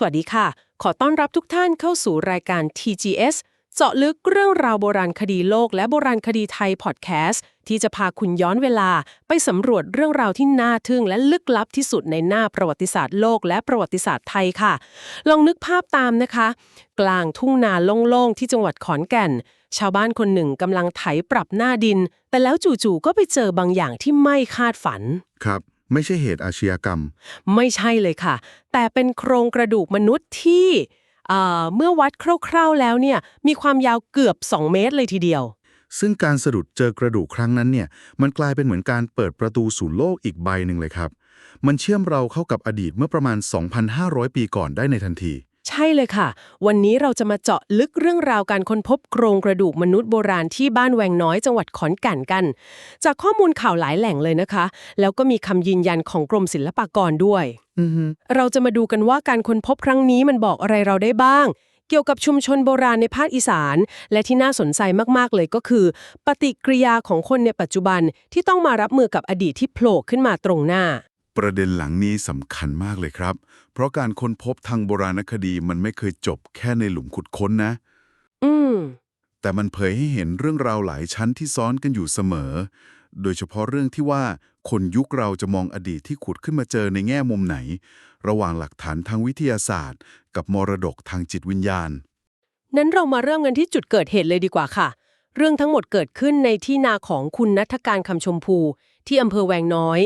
สวัสดีค่ะ ขอต้อนรับทุกท่านเข้าสู่รายการ TGS เจาะลึกเรื่องราวโบราณคดีโลกและโบราณคดีไทยพอดแคสต์ที่จะพาคุณย้อนเวลาไปสำรวจเรื่องราวที่น่าทึ่งและลึกลับที่สุดในหน้าประวัติศาสตร์โลกและประวัติศาสตร์ไทยค่ะ ลองนึกภาพตามนะคะ กลางทุ่งนาโล่งๆที่จังหวัดขอนแก่น ชาวบ้านคนหนึ่งกำลังไถปรับหน้าดิน แต่แล้วจู่ๆก็ไปเจอบางอย่างที่ไม่คาดฝันครับ ไม่ใช่เหตุอาชญากรรม ไม่ใช่เลยค่ะ แต่เป็นโครงกระดูกมนุษย์ที่เอ่อเมื่อวัดคร่าวๆแล้วเนี่ยมีความยาวเกือบ 2 เมตรเลยทีเดียว ซึ่งการสะดุดเจอกระดูกครั้งนั้นเนี่ย มันกลายเป็นเหมือนการเปิดประตูสู่โลกอีกใบหนึ่งเลยครับ มันเชื่อมเราเข้ากับอดีตเมื่อประมาณ 2,500 ปีก่อนได้ในทันทีใช่เลยค่ะ วันนี้เราจะมาเจาะลึกเรื่องราวการค้นพบโครงกระดูกมนุษย์โบราณที่บ้านแวงน้อยจังหวัดขอนแก่นกัน จากข้อมูลข่าวหลายแหล่งเลยนะคะ แล้วก็มีคำยืนยันของกรมศิลปากรด้วยอือฮึเราจะมาดูกันว่าการค้นพบครั้งนี้มันบอกอะไรเราได้บ้าง เกี่ยวกับชุมชนโบราณในภาคอีสาน และที่น่าสนใจมากๆเลยก็คือ ปฏิกิริยาของคนในปัจจุบันที่ต้องมารับมือกับอดีตที่โผล่ขึ้นมาตรงหน้า ประเด็นหลังนี้สำคัญมากเลยครับ เพราะการค้นพบทางโบราณคดีมันไม่เคยจบแค่ในหลุมขุดค้นนะ อืม แต่มันเผยให้เห็นเรื่องราวหลายชั้นที่ซ้อนกันอยู่เสมอ โดยเฉพาะเรื่องที่ว่าคนยุคเราจะมองอดีตที่ขุดขึ้นมาเจอในแง่มุมไหน ระหว่างหลักฐานทางวิทยาศาสตร์ กับมรดกทางจิตวิญญาณ นั้นเรามาเริ่มกันที่จุดเกิดเหตุเลยดีกว่าค่ะ เรื่องทั้งหมดเกิดขึ้นในที่นาของคุณนัทการคำชมพู ที่อำเภอแวงน้อย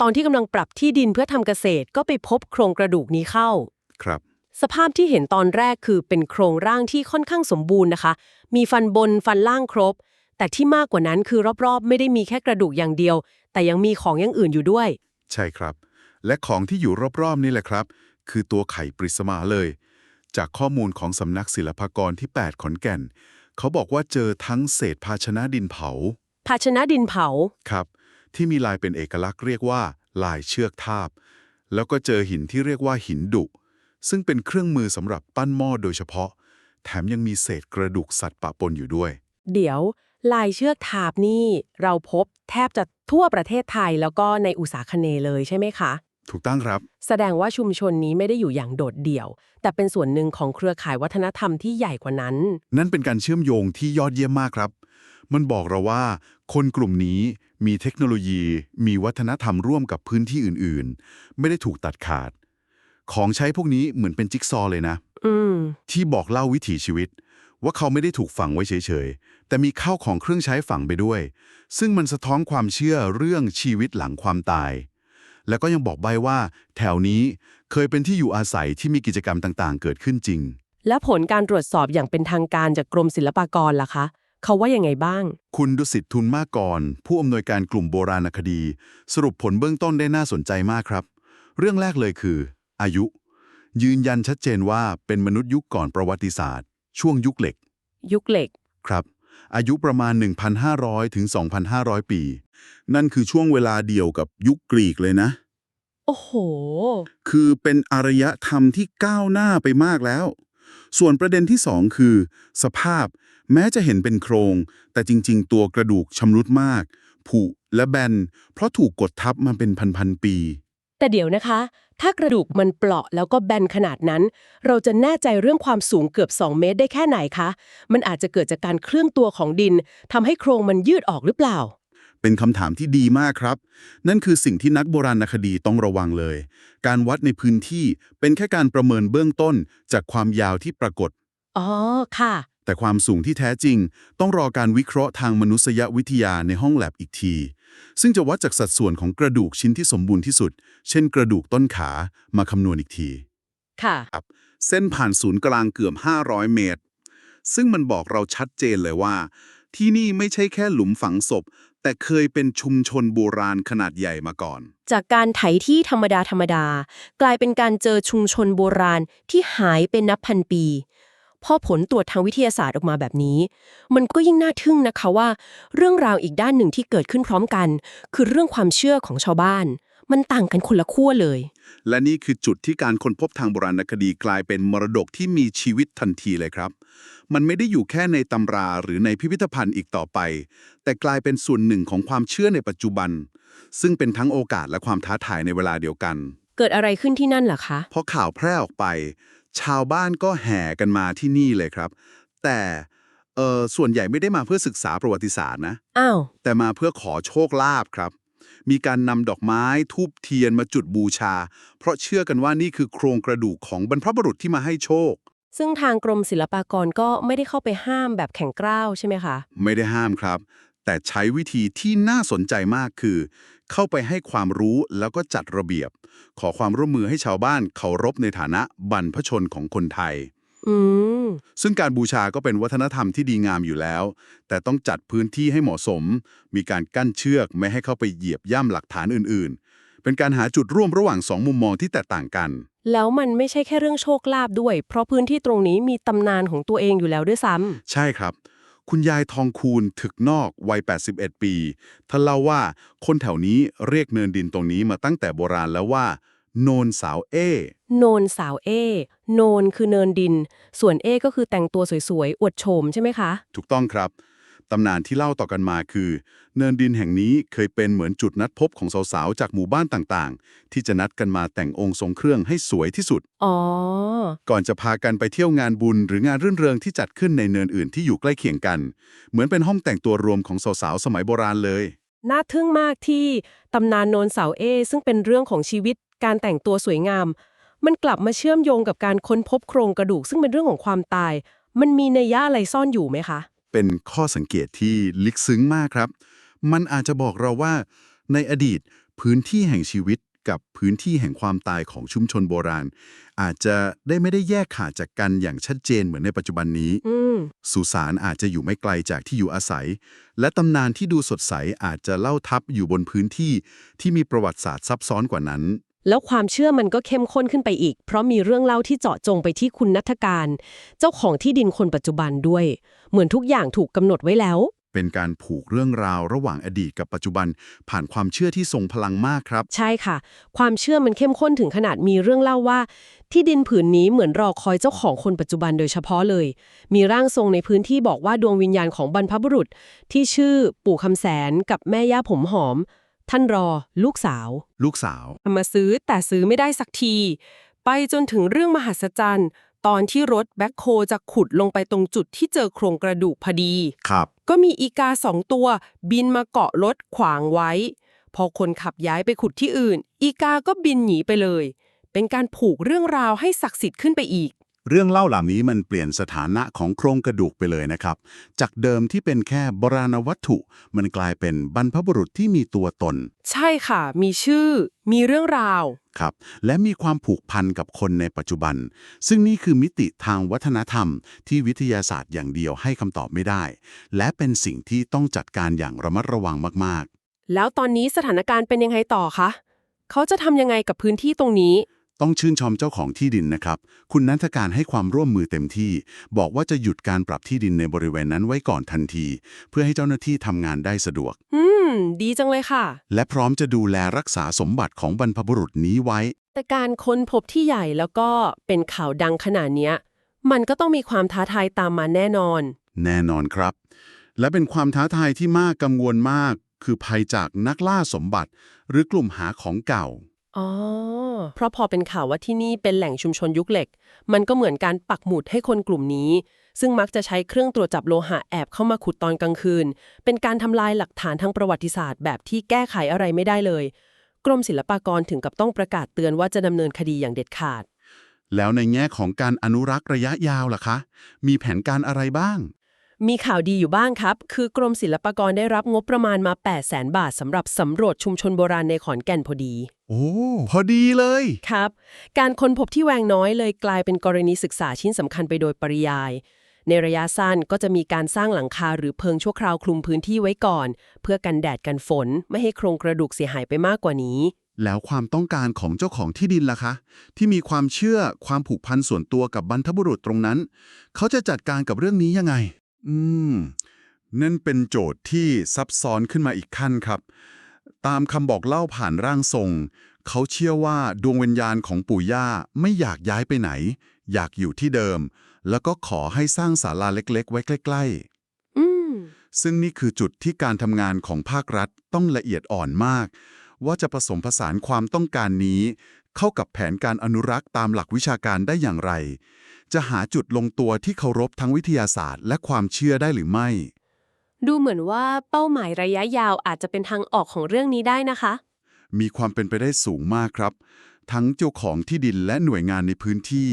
ตอนที่กำลังปรับที่ดินเพื่อทำเกษตรก็ไปพบโครงกระดูกนี้เข้า ครับ สภาพที่เห็นตอนแรกคือเป็นโครงร่างที่ค่อนข้างสมบูรณ์นะคะ มีฟันบนฟันล่างครบ แต่ที่มากกว่านั้นคือรอบๆ ไม่ได้มีแค่กระดูกอย่างเดียว แต่ยังมีของอย่างอื่นอยู่ด้วย ใช่ครับ และของที่อยู่รอบๆนี่แหละครับ คือตัวไข่ปริศมาเลย จากข้อมูลของสำนักศิลปากรที่ 8 ขอนแก่น เขาบอกว่าเจอทั้งเศษภาชนะดินเผา ภาชนะดินเผา ครับ ที่มีลายเป็นเอกลักษณ์เรียกว่า ลายเชือกทาบ แล้วก็เจอหินที่เรียกว่าหินดุ ซึ่งเป็นเครื่องมือสำหรับปั้นหม้อโดยเฉพาะ แถมยังมีเศษกระดูกสัตว์ปะปนอยู่ด้วย เดี๋ยว ลายเชือกทาบนี่เราพบแทบจะทั่วประเทศไทยแล้วก็ในอุตสาคเนย์เลยใช่ไหมคะ ถูกต้องครับ แสดงว่าชุมชนนี้ไม่ได้อยู่อย่างโดดเดี่ยว แต่เป็นส่วนหนึ่งของเครือข่ายวัฒนธรรมที่ใหญ่กว่านั้น นั่นเป็นการเชื่อมโยงที่ยอดเยี่ยมมากครับ มันบอกเราว่า คนกลุ่มนี้ มีเทคโนโลยี มีวัฒนธรรมร่วมกับพื้นที่อื่นๆ ไม่ได้ถูกตัดขาด ของใช้พวกนี้เหมือนเป็นจิ๊กซอว์เลยนะอืมที่บอกเล่าวิถีชีวิต ว่าเขาไม่ได้ถูกฝังไว้เฉยๆ แต่มีข้าวของเครื่องใช้ฝังไปด้วย ซึ่งมันสะท้อนความเชื่อเรื่องชีวิตหลังความตาย แล้วก็ยังบอกใบว่า แถวนี้เคยเป็นที่อยู่อาศัยที่มีกิจกรรมต่างๆ เกิดขึ้นจริง และผลการตรวจสอบอย่างเป็นทางการจากกรมศิลปากรล่ะคะ เขาว่ายังไงบ้าง คุณดุสิตทุนมากกรผู้อำนวยการกลุ่มโบราณคดี สรุปผลเบื้องต้นได้น่าสนใจมากครับ เรื่องแรกเลยคือ อายุ ยืนยันชัดเจนว่าเป็นมนุษย์ยุคก่อนประวัติศาสตร์ ช่วงยุคเหล็ก ยุคเหล็กครับ อายุประมาณ 1,500 ถึง 2,500 ปี นั่นคือช่วงเวลาเดียวกับยุคกรีกเลยนะ โอ้โห คือเป็นอารยธรรมที่ก้าวหน้าไปมากแล้ว ส่วนประเด็นที่สองคือ สภาพแม้จะเห็นเป็นโครง แต่จริง ๆ ตัวกระดูกชำรุดมาก ผุและแบน เพราะถูกกดทับมาเป็นพันๆปี แต่เดี๋ยวนะคะ ถ้ากระดูกมันเปราะแล้วก็แบนขนาดนั้น เราจะแน่ใจเรื่องความสูงเกือบ 2 เมตรได้แค่ไหนคะ มันอาจจะเกิดจากการเคลื่อนตัวของดินทำให้โครงมันยืดออกหรือเปล่า เป็นคำถามที่ดีมากครับ นั่นคือสิ่งที่นักโบราณคดีต้องระวังเลย การวัดในพื้นที่เป็นแค่การประเมินเบื้องต้นจากความยาวที่ปรากฏ อ๋อ ค่ะ แต่ความสูงที่แท้จริง ต้องรอการวิเคราะห์ทางมนุษยวิทยาในห้องแลบอีกที ซึ่งจะวัดจากสัดส่วนของกระดูกชิ้นที่สมบูรณ์ที่สุด เช่น กระดูกต้นขามาคำนวณอีกที ค่ะเส้นผ่านศูนย์กลางเกือบ 500 เมตร ซึ่งมันบอกเราชัดเจนเลยว่า ที่นี่ไม่ใช่แค่หลุมฝังศพ แต่เคยเป็นชุมชนโบราณขนาดใหญ่มาก่อน จากการไถที่ธรรมดาธรรมดา กลายเป็นการเจอชุมชนโบราณที่หายเป็นนับพันปีพอผลตรวจทางวิทยาศาสตร์ออกมาแบบนี้ มันก็ยิ่งน่าทึ่งนะคะว่า เรื่องราวอีกด้านหนึ่งที่เกิดขึ้นพร้อมกัน คือเรื่องความเชื่อของชาวบ้าน มันต่างกันคนละขั้วเลย และนี่คือจุดที่การค้นพบทางโบราณคดีกลายเป็นมรดกที่มีชีวิตทันทีเลยครับ มันไม่ได้อยู่แค่ในตำราหรือในพิพิธภัณฑ์อีกต่อไป แต่กลายเป็นส่วนหนึ่งของความเชื่อในปัจจุบัน ซึ่งเป็นทั้งโอกาสและความท้าทายในเวลาเดียวกันเกิดอะไรขึ้นที่นั่นเหรอคะ พอข่าวแพร่ออกไป ชาวบ้านก็แห่กันมาที่นี่เลยครับ แต่เออส่วนใหญ่ไม่ได้มาเพื่อศึกษาประวัติศาสตร์นะ อ้าว แต่มาเพื่อขอโชคลาภครับ มีการนำดอกไม้ทูบเทียนมาจุดบูชา เพราะเชื่อกันว่านี่คือโครงกระดูกของบรรพบุรุษที่มาให้โชค ซึ่งทางกรมศิลปากรก็ไม่ได้เข้าไปห้ามแบบแข็งกร้าวใช่ไหมคะ ไม่ได้ห้ามครับ แต่ใช้วิธีที่น่าสนใจมากคือ เข้าไปให้ความรู้แล้วก็จัดระเบียบ ขอความร่วมมือให้ชาวบ้านเคารพในฐานะบรรพชนของคนไทย อืม ซึ่งการบูชาก็เป็นวัฒนธรรมที่ดีงามอยู่แล้ว แต่ต้องจัดพื้นที่ให้เหมาะสม มีการกั้นเชือกไม่ให้เข้าไปเหยียบย่ำหลักฐานอื่นๆ เป็นการหาจุดร่วมระหว่างสองมุมมองที่แตกต่างกัน แล้วมันไม่ใช่แค่เรื่องโชคลาภด้วย เพราะพื้นที่ตรงนี้มีตำนานของตัวเองอยู่แล้วด้วยซ้ำ ใช่ครับ คุณยายทองคูณถึกนอกวัย 81 ปีท่านเล่าว่าคนแถวนี้เรียกเนินดินตรงนี้มาตั้งแต่โบราณแล้วว่า โนนสาวเอ โนนสาวเอ โนนคือเนินดิน ส่วนเอก็คือแต่งตัวสวยๆ อวดโฉมใช่ไหมคะ ถูกต้องครับ ตำนานที่เล่าต่อกันมาคือ เนินดินแห่งนี้เคยเป็นเหมือนจุดนัดพบของสาวๆ จากหมู่บ้านต่างๆ ที่จะนัดกันมาแต่งองค์ทรงเครื่องให้สวยที่สุด อ๋อ ก่อนจะพากันไปเที่ยวงานบุญหรืองานรื่นเริงที่จัดขึ้นในเนินอื่นที่อยู่ใกล้เคียงกัน เหมือนเป็นห้องแต่งตัวรวมของสาวๆ สมัยโบราณเลย น่าทึ่งมากที่ตำนานโนนเสาเอ ซึ่งเป็นเรื่องของชีวิตการแต่งตัวสวยงาม มันกลับมาเชื่อมโยงกับการค้นพบโครงกระดูก ซึ่งเป็นเรื่องของความตาย มันมีนัยยะอะไรซ่อนอยู่ไหมคะ เป็นข้อสังเกตที่ลึกซึ้งมากครับ มันอาจจะบอกเราว่า ในอดีตพื้นที่แห่งชีวิตกับพื้นที่แห่งความตายของชุมชนโบราณ อาจจะได้ไม่ได้แยกขาดจากกันอย่างชัดเจนเหมือนในปัจจุบันนี้สุสานอาจจะอยู่ไม่ไกลจากที่อยู่อาศัย และตำนานที่ดูสดใสอาจจะเล่าทับอยู่บนพื้นที่ที่มีประวัติศาสตร์ซับซ้อนกว่านั้น แล้วความเชื่อมันก็เข้มข้นขึ้นไปอีก เพราะมีเรื่องเล่าที่เจาะจงไปที่คุณนัฐการ เจ้าของที่ดินคนปัจจุบันด้วย เหมือนทุกอย่างถูกกำหนดไว้แล้ว เป็นการผูกเรื่องราวระหว่างอดีตกับปัจจุบัน ผ่านความเชื่อที่ทรงพลังมากครับ ใช่ค่ะ ความเชื่อมันเข้มข้นถึงขนาดมีเรื่องเล่าว่า ที่ดินผืนนี้เหมือนรอคอยเจ้าของคนปัจจุบันโดยเฉพาะเลย มีร่างทรงในพื้นที่บอกว่าดวงวิญญาณของบรรพบุรุษ ที่ชื่อปู่คำแสนกับแม่ย่าผมหอม ท่านรอ ลูกสาวลูกสาว มาซื้อแต่ซื้อไม่ได้สักที ไปจนถึงเรื่องมหัศจรรย์ ตอนที่รถแบ็คโฮจะขุดลงไปตรงจุดที่เจอโครงกระดูกพอดี ครับ ก็มีอีกาสองตัวบินมาเกาะรถขวางไว้ พอคนขับย้ายไปขุดที่อื่น อีกาก็บินหนีไปเลย เป็นการผูกเรื่องราวให้ศักดิ์สิทธิ์ขึ้นไปอีก เรื่องเล่าเหล่านี้มันเปลี่ยนสถานะของโครงกระดูกไปเลยนะครับ จากเดิมที่เป็นแค่โบราณวัตถุ มันกลายเป็นบรรพบุรุษที่มีตัวตน ใช่ค่ะ มีชื่อ มีเรื่องราว ครับ และมีความผูกพันกับคนในปัจจุบัน ซึ่งนี่คือมิติทางวัฒนธรรม ที่วิทยาศาสตร์อย่างเดียวให้คำตอบไม่ได้ และเป็นสิ่งที่ต้องจัดการอย่างระมัดระวังมากแล้วตอนนี้สถานการณ์เป็นยังไงต่อคะ เขาจะทำยังไงกับพื้นที่ตรงนี้ๆ ต้องชื่นชมเจ้าของที่ดินนะครับ คุณนันทการให้ความร่วมมือเต็มที่ บอกว่าจะหยุดการปรับที่ดินในบริเวณนั้นไว้ก่อนทันที เพื่อให้เจ้าหน้าที่ทำงานได้สะดวก อืม ดีจังเลยค่ะ และพร้อมจะดูแลรักษาสมบัติของบรรพบุรุษนี้ไว้ แต่การค้นพบที่ใหญ่แล้วก็เป็นข่าวดังขนาดเนี้ย มันก็ต้องมีความท้าทายตามมาแน่นอน แน่นอนครับ และเป็นความท้าทายที่มากกังวลมาก คือภัยจากนักล่าสมบัติ หรือกลุ่มหาของเก่า อ๋อ เพราะพอเป็นข่าวว่าที่นี่เป็นแหล่งชุมชนยุคเหล็ก มันก็เหมือนการปักหมุดให้คนกลุ่มนี้ ซึ่งมักจะใช้เครื่องตรวจจับโลหะแอบเข้ามาขุดตอนกลางคืน เป็นการทำลายหลักฐานทางประวัติศาสตร์ แบบที่แก้ไขอะไรไม่ได้เลย กรมศิลปากรถึงกับต้องประกาศเตือนว่าจะดำเนินคดีอย่างเด็ดขาด แล้วในแง่ของการอนุรักษ์ระยะยาวล่ะคะ มีแผนการอะไรบ้าง มีข่าวดีอยู่บ้างครับ คือกรมศิลปากรได้รับงบประมาณมา 8 0 0แสนบาทสำหรับสำรวจชุมชนโบราณในขอนแก่นพอดี โอ้พอดีเลย ครับ การค้นพบที่แวงน้อยเลยกลายเป็นกรณีศึกษาชิ้นสำคัญไปโดยปริยาย ในระยะสั้นก็จะมีการสร้างหลังคาหรือเพิงชั่วคราวคลุมพื้นที่ไว้ก่อน เพื่อกันแดดกันฝน ไม่ให้โครงกระดูกเสียหายไปมากกว่านี้ แล้วความต้องการของเจ้าของที่ดินล่ะคะ ที่มีความเชื่อความผูกพันส่วนตัวกับบรรพบุรุษตรงนั้น เขาจะจัดการกับเรื่องนี้ยังไง อืม นั่นเป็นโจทย์ที่ซับซ้อนขึ้นมาอีกขั้นครับ ตามคำบอกเล่าผ่านร่างทรง เขาเชื่อว่าดวงวิญญาณของปู่ย่าไม่อยากย้ายไปไหน อยากอยู่ที่เดิม แล้วก็ขอให้สร้างศาลาเล็ก ๆ ไว้ใกล้ๆอืมซึ่งนี่คือจุดที่การทำงานของภาครัฐต้องละเอียดอ่อนมาก ว่าจะผสมผสานความต้องการนี้ เข้ากับแผนการอนุรักษ์ตามหลักวิชาการได้อย่างไร จะหาจุดลงตัวที่เคารพทั้งวิทยาศาสตร์ และความเชื่อได้หรือไม่ ดูเหมือนว่าเป้าหมายระยะยาวอาจจะเป็นทางออกของเรื่องนี้ได้นะคะ มีความเป็นไปได้สูงมากครับ ทั้งเจ้าของที่ดินและหน่วยงานในพื้นที่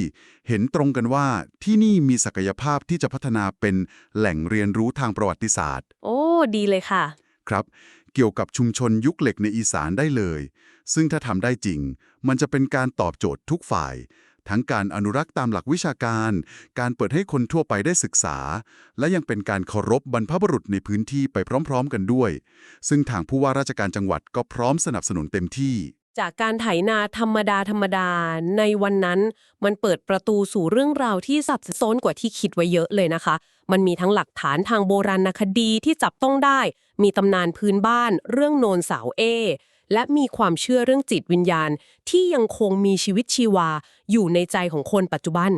เห็นตรงกันว่าที่นี่มีศักยภาพที่จะพัฒนาเป็นแหล่งเรียนรู้ทางประวัติศาสตร์ โอ้ ดีเลยค่ะ ครับเกี่ยวกับชุมชนยุคเหล็กในอีสานได้เลย ซึ่งถ้าทำได้จริง มันจะเป็นการตอบโจทย์ทุกฝ่าย ทั้งการอนุรักษ์ตามหลักวิชาการ การเปิดให้คนทั่วไปได้ศึกษา และยังเป็นการเคารพบรรพบุรุษในพื้นที่ไปพร้อมๆ กันด้วย ซึ่งทางผู้ว่าราชการจังหวัดก็พร้อมสนับสนุนเต็มที่ จากการไถนาธรรมดาธรรมดา ในวันนั้น มันเปิดประตูสู่เรื่องราวที่ซับซ้อนกว่าที่คิดไว้เยอะเลยนะคะ มันมีทั้งหลักฐานทางโบราณคดีที่จับต้องได้ มีตำนานพื้นบ้าน เรื่องโนนสาวเอ และมีความเชื่อเรื่องจิตวิญญาณที่ยังคงมีชีวิตชีวาอยู่ในใจของคนปัจจุบัน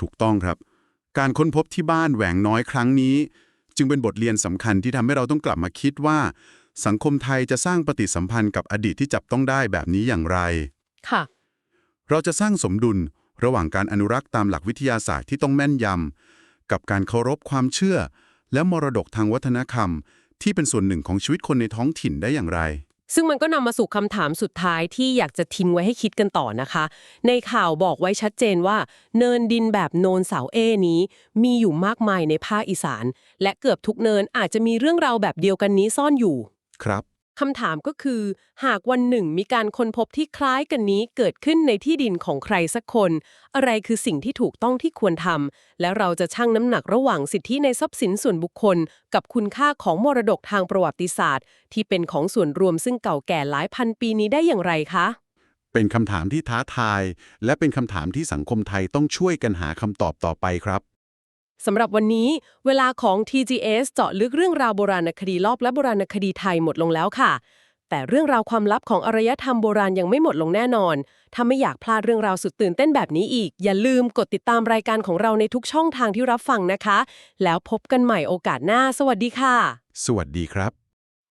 ถูกต้องครับ การค้นพบที่บ้านแหวงน้อยครั้งนี้ จึงเป็นบทเรียนสำคัญที่ทำให้เราต้องกลับมาคิดว่า สังคมไทยจะสร้างปฏิสัมพันธ์กับอดีตที่จับต้องได้แบบนี้อย่างไร ค่ะ เราจะสร้างสมดุลระหว่างการอนุรักษ์ตามหลักวิทยาศาสตร์ที่ต้องแม่นยำกับการเคารพความเชื่อ และมรดกทางวัฒนธรรม ที่เป็นส่วนหนึ่งของชีวิตคนในท้องถิ่นได้อย่างไร ซึ่งมันก็นำมาสู่คำถามสุดท้ายที่อยากจะทิ้งไว้ให้คิดกันต่อนะคะ ในข่าวบอกไว้ชัดเจนว่า เนินดินแบบโนนเสาเอนี้ มีอยู่มากมายในภาคอีสาน และเกือบทุกเนินอาจจะมีเรื่องราวแบบเดียวกันนี้ซ่อนอยู่ ครับ คำถามก็คือ หากวันหนึ่งมีการค้นพบที่คล้ายกันนี้เกิดขึ้นในที่ดินของใครสักคน อะไรคือสิ่งที่ถูกต้องที่ควรทำและเราจะชั่งน้ำหนักระหว่างสิทธิในทรัพย์สินส่วนบุคคล กับคุณค่าของมรดกทางประวัติศาสตร์ ที่เป็นของส่วนรวมซึ่งเก่าแก่หลายพันปีนี้ได้อย่างไรคะ เป็นคำถามที่ท้าทาย และเป็นคำถามที่สังคมไทยต้องช่วยกันหาคำตอบต่อไปครับ สำหรับวันนี้ เวลาของ TGS เจาะลึกเรื่องราวโบราณคดีรอบและโบราณคดีไทยหมดลงแล้วค่ะ แต่เรื่องราวความลับของอารยธรรมโบราณยังไม่หมดลงแน่นอน ถ้าไม่อยากพลาดเรื่องราวสุดตื่นเต้นแบบนี้อีก อย่าลืมกดติดตามรายการของเราในทุกช่องทางที่รับฟังนะคะ แล้วพบกันใหม่โอกาสหน้า สวัสดีค่ะ สวัสดีครับ